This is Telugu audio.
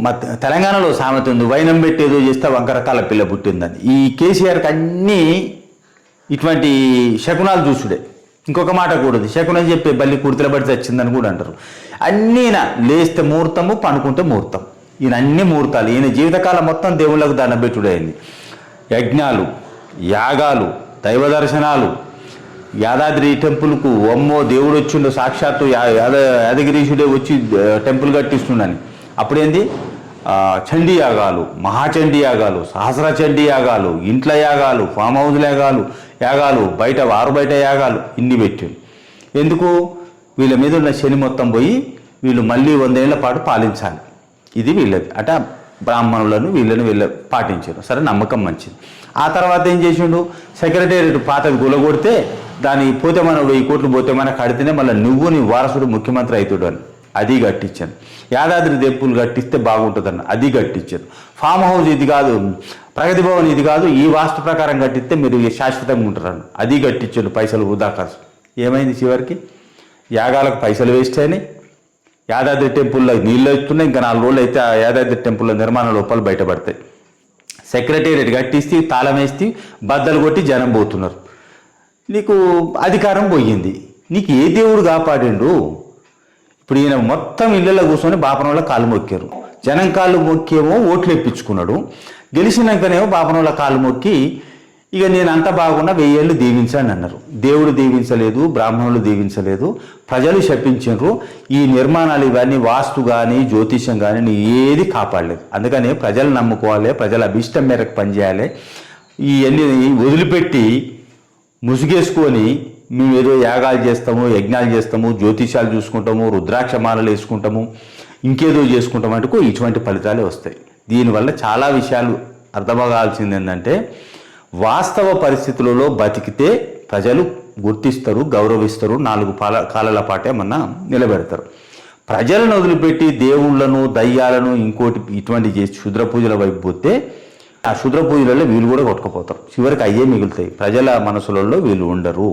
మా తెలంగాణలో సామెత ఉంది వైనం పెట్టేదో చేస్తే వంకరకాల పిల్ల పుట్టిందని. ఈ కేసీఆర్కి అన్నీ ఇటువంటి శకునాలు చూసుడే. ఇంకొక మాట కూడదు శకునం చెప్పే బల్లి కుర్తిల పడి చచ్చిందని కూడా అంటారు. అన్నీనా లేస్తే ముహూర్తము పనుకుంటే ముహూర్తం ఈయన అన్ని ముహూర్తాలు ఈయన జీవితకాలం మొత్తం దేవుళ్ళకు దండబెట్టుడైంది యజ్ఞాలు యాగాలు దైవ దర్శనాలు యాదాద్రి టెంపుల్కు ఒమ్మో దేవుడు వచ్చిండు సాక్షాత్తు యా- యాద యాదగిరీషుడే వచ్చి టెంపుల్ కట్టిస్తుండని. అప్పుడేంది? చండీ యాగాలు మహాచండీ యాగాలు సహస్ర చండీ యాగాలు ఇంట్ల యాగాలు ఫామ్ హౌస్ యాగాలు యాగాలు బయట వారు బయట యాగాలు ఇన్ని పెట్టిండు ఎందుకు? వీళ్ళ మీద ఉన్న శని మొత్తం పోయి వీళ్ళు మళ్ళీ వందేళ్ళ పాటు పాలించాలి. ఇది వీళ్ళది. అట బ్రాహ్మణులను వీళ్ళని వీళ్ళ పాటించారు. సరే నమ్మకం మంచిది. ఆ తర్వాత ఏం చేసిండు? సెక్రటేరియట్ పాతది గులగొడితే దాని పోతే మనం వెయ్యి కోట్లు పోతే మన కడితేనే మళ్ళీ నువ్వు నీ వారసుడు ముఖ్యమంత్రి అవుతాడు అని. అది కట్టించాను యాదాద్రి దెప్పులు కట్టిస్తే బాగుంటుందన్న అది కట్టించాను ఫామ్ హౌస్ ఇది కాదు ప్రగతి భవన్ ఇది కాదు ఈ వాస్తు ప్రకారం కట్టిస్తే మీరు శాశ్వతంగా ఉంటారన్న. అది కట్టించాడు పైసలు వృధా కాసు ఏమైంది చివరికి? యాగాలకు పైసలు వేస్ట్ అయినాయి. యాదాద్రి టెంపుల్లో నీళ్ళు వస్తున్నాయి ఇంకా నాలుగు రోజులు అయితే ఆ యాదాద్రి టెంపుల్లో నిర్మాణ లోపాలు బయటపడతాయి. సెక్రటేరియట్ కట్టిస్తే తాళం వేస్తే బద్దలు కొట్టి జనం పోతున్నారు. నీకు అధికారం పోయింది. నీకు ఏ దేవుడు కాపాడిండు? ఇప్పుడు ఈయన మొత్తం ఇళ్ళలో కూర్చొని బాపన వాళ్ళ కాలు మొక్కారు. జనం కాళ్ళు మొక్కేమో ఓట్లు ఎప్పించుకున్నాడు గెలిచినాకనేమో బాపన కాలు మొక్కి ఇక నేను అంత బాగున్నా వెయ్యేళ్ళు దీవించండి అన్నారు. దేవుడు దీవించలేదు బ్రాహ్మణులు దీవించలేదు ప్రజలు శపించారు ఈ నిర్మాణాలు ఇవన్నీ వాస్తు కానీ జ్యోతిష్యం కానీ ఏది కాపాడలేదు. అందుకని ప్రజలు నమ్ముకోవాలి ప్రజల అభిష్టం మేరకు పనిచేయాలి. ఇవన్నీ వదిలిపెట్టి ముసుగేసుకొని మేము ఏదో యాగాలు చేస్తాము యజ్ఞాలు చేస్తాము జ్యోతిషాలు చూసుకుంటాము రుద్రాక్ష మాలలు వేసుకుంటాము ఇంకేదో చేసుకుంటాం అంటూ ఇటువంటి ఫలితాలే వస్తాయి. దీనివల్ల చాలా విషయాలు అర్థమగాల్సింది ఏంటంటే వాస్తవ పరిస్థితులలో బతికితే ప్రజలు గుర్తిస్తారు గౌరవిస్తారు నాలుగు పాల కాలాల పాటే మన నిలబెడతారు. ప్రజలను వదిలిపెట్టి దేవుళ్ళను దయ్యాలను ఇంకోటి ఇటువంటి చేసి క్షుద్ర పూజల వైపు పోతే ఆ క్షుద్ర పూజలలో వీళ్ళు కూడా కొట్టుకుపోతారు. చివరికి అయ్యే మిగులుతాయి. ప్రజల మనసులలో వీళ్ళు ఉండరు.